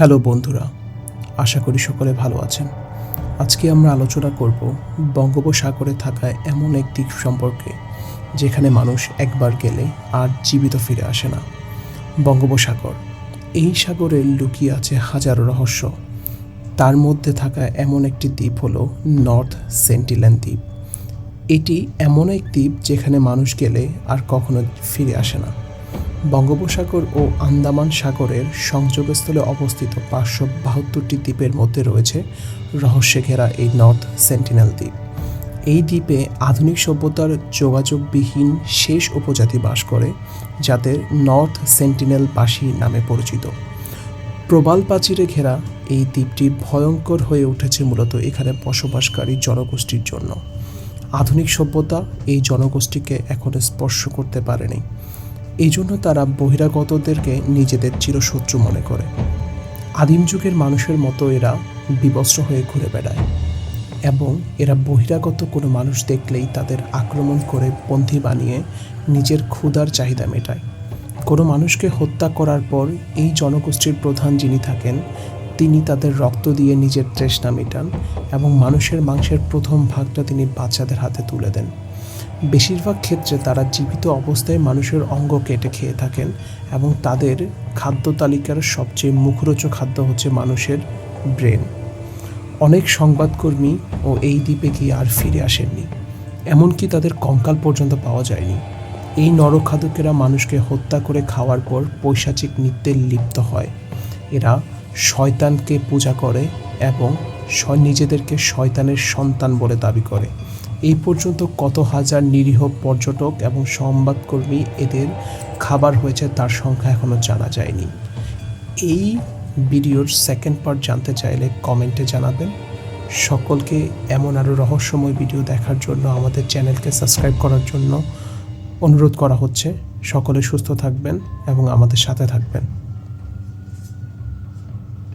Hello বন্ধুরা, আশা করি সকলে ভালো আছেন। আজকে আমরা আলোচনা করব বঙ্গোপসাগরে থাকা এমন এক দ্বীপ সম্পর্কে, যেখানে মানুষ একবার গেলে আর জীবিত ফিরে আসে না। বঙ্গোপসাগর, এই সাগরে লুকিয়ে আছে হাজারো রহস্য। তার মধ্যে থাকা এমন একটি দ্বীপ হলো নর্থ সেন্টিল্যান্ড দ্বীপ। এটি এমন এক দ্বীপ যেখানে মানুষ গেলে আর কখনো ফিরে আসে না। বঙ্গোপসাগর ও আন্দামান সাগরের সংযোগস্থলে অবস্থিত পাঁচশো বাহাত্তরটি দ্বীপের মধ্যে রয়েছে রহস্যে ঘেরা এই নর্থ সেন্টিনেল দ্বীপ। এই দ্বীপে আধুনিক সভ্যতার যোগাযোগবিহীন শেষ উপজাতি বাস করে, যাদের নর্থ সেন্টিনেলবাসী নামে পরিচিত। প্রবাল প্রাচীরে ঘেরা এই দ্বীপটি ভয়ঙ্কর হয়ে উঠেছে মূলত এখানে বসবাসকারী জনগোষ্ঠীর জন্য। আধুনিক সভ্যতা এই জনগোষ্ঠীকে এখনও স্পর্শ করতে পারেনি। এই জন্য তারা বহিরাগতদেরকে নিজেদের চিরশত্রু মনে করে। আদিম যুগের মানুষের মতো এরা বিবস্ত্র হয়ে ঘুরে বেড়ায় এবং এরা বহিরাগত কোনো মানুষ দেখলেই তাদের আক্রমণ করে বন্দী বানিয়ে নিজের ক্ষুধার চাহিদা মেটায়। কোনো মানুষকে হত্যা করার পর এই জনগোষ্ঠীর প্রধান যিনি থাকেন, তিনি তাদের রক্ত দিয়ে নিজের তৃষ্ণা মেটান এবং মানুষের মাংসের প্রথম ভাগটা তিনি বাচ্চাদের হাতে তুলে দেন। বেশিরভাগ ক্ষেত্রে তারা জীবিত অবস্থায় মানুষের অঙ্গ কেটে খেয়ে থাকেন এবং তাদের খাদ্য তালিকার সবচেয়ে মুখরোচক খাদ্য হচ্ছে মানুষের ব্রেন। অনেক সংবাদকর্মী ও এই দ্বীপে গিয়ে আর ফিরে আসেননি, এমনকি তাদের কঙ্কাল পর্যন্ত পাওয়া যায়নি। এই নরখাদকেরা মানুষকে হত্যা করে খাওয়ার পর পৈশাচিক নৃত্যে লিপ্ত হয়। এরা শয়তানকে পূজা করে এবং নিজেদেরকে শয়তানের সন্তান বলে দাবি করে। এই পর্যন্ত কত হাজার নিরীহ পর্যটক এবং সংবাদকর্মী এদের খাবার হয়েছে তার সংখ্যা এখনও জানা যায়নি। এই ভিডিওর সেকেন্ড পার্ট জানতে চাইলে কমেন্টে জানাবেন। সকলকে এমন আরও রহস্যময় ভিডিও দেখার জন্য আমাদের চ্যানেলকে সাবস্ক্রাইব করার জন্য অনুরোধ করা হচ্ছে। সকলে সুস্থ থাকবেন এবং আমাদের সাথে থাকবেন।